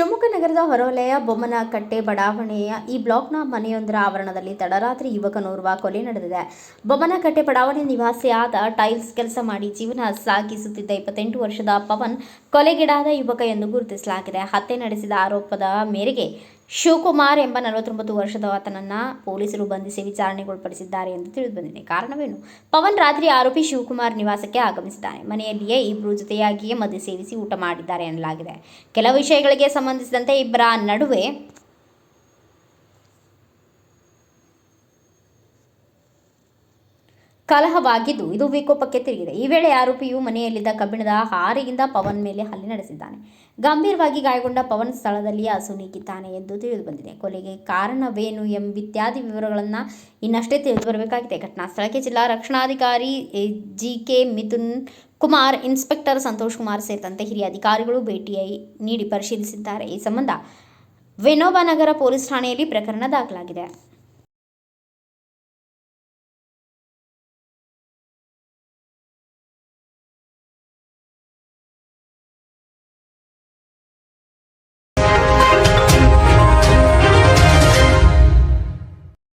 ಹೊರವಲಯ ಬೊಮ್ಮನಕಟ್ಟೆ ಬಡಾವಣೆಯ ಈ ಬ್ಲಾಕ್ನ ಮನೆಯೊಂದರ ಆವರಣದಲ್ಲಿ ತಡರಾತ್ರಿ ಯುವಕನೋರ್ವ ಕೊಲೆ ನಡೆದಿದೆ. ಬೊಮ್ಮನಕಟ್ಟೆ ಬಡಾವಣೆ ನಿವಾಸಿಯಾದ ಟೈಲ್ಸ್ ಕೆಲಸ ಮಾಡಿ ಜೀವನ ಸಾಗಿಸುತ್ತಿದ್ದ ಇಪ್ಪತ್ತೆಂಟು ವರ್ಷದ ಪವನ್ ಕೊಲೆಗೀಡಾದ ಯುವಕ ಎಂದು ಗುರುತಿಸಲಾಗಿದೆ. ಹತ್ಯೆ ನಡೆಸಿದ ಆರೋಪದ ಮೇರೆಗೆ ಶಿವಕುಮಾರ್ ಎಂಬ ನಲವತ್ತೊಂಬತ್ತು ವರ್ಷದ ಆತನನ್ನ ಪೊಲೀಸರು ಬಂಧಿಸಿ ವಿಚಾರಣೆಗೊಳಪಡಿಸಿದ್ದಾರೆ ಎಂದು ತಿಳಿದುಬಂದಿದೆ ಕಾರಣವೇನು? ಪವನ್ ರಾತ್ರಿ ಆರೋಪಿ ಶಿವಕುಮಾರ್ ನಿವಾಸಕ್ಕೆ ಆಗಮಿಸಿದ್ದಾನೆ. ಮನೆಯಲ್ಲಿಯೇ ಇಬ್ಬರು ಜೊತೆಯಾಗಿಯೇ ಮದ್ಯ ಸೇವಿಸಿ ಊಟ ಮಾಡಿದ್ದಾರೆ ಎನ್ನಲಾಗಿದೆ. ಕೆಲ ವಿಷಯಗಳಿಗೆ ಸಂಬಂಧಿಸಿದಂತೆ ಇಬ್ಬರ ನಡುವೆ ಕಲಹವಾಗಿದ್ದು ಇದು ವಿಕೋಪಕ್ಕೆ ತಿರುಗಿದೆ. ಈ ವೇಳೆ ಆರೋಪಿಯು ಮನೆಯಲ್ಲಿದ್ದ ಕಬ್ಬಿಣದ ಹಾರಿಯಿಂದ ಪವನ್ ಮೇಲೆ ಹಲ್ಲೆ ನಡೆಸಿದ್ದಾನೆ. ಗಂಭೀರವಾಗಿ ಗಾಯಗೊಂಡ ಪವನ್ ಸ್ಥಳದಲ್ಲಿಯೇ ಅಸುನೀಗಿದ್ದಾನೆ ಎಂದು ತಿಳಿದುಬಂದಿದೆ. ಕೊಲೆಗೆ ಕಾರಣವೇನು ಎಂಬಿತ್ಯಾದಿ ವಿವರಗಳನ್ನು ಇನ್ನಷ್ಟೇ ತಿಳಿದು ಬರಬೇಕಾಗಿದೆ ಘಟನಾ ಸ್ಥಳಕ್ಕೆ ಜಿಲ್ಲಾ ರಕ್ಷಣಾಧಿಕಾರಿ G K Mithun Kumar, inspector Santosh Kumar ಸೇರಿದಂತೆ ಹಿರಿಯ ಅಧಿಕಾರಿಗಳು ಭೇಟಿ ನೀಡಿ ಪರಿಶೀಲಿಸಿದ್ದಾರೆ. ಈ ಸಂಬಂಧ ವಿನೋಬ ನಗರ ಪೊಲೀಸ್ ಠಾಣೆಯಲ್ಲಿ ಪ್ರಕರಣ ದಾಖಲಾಗಿದೆ.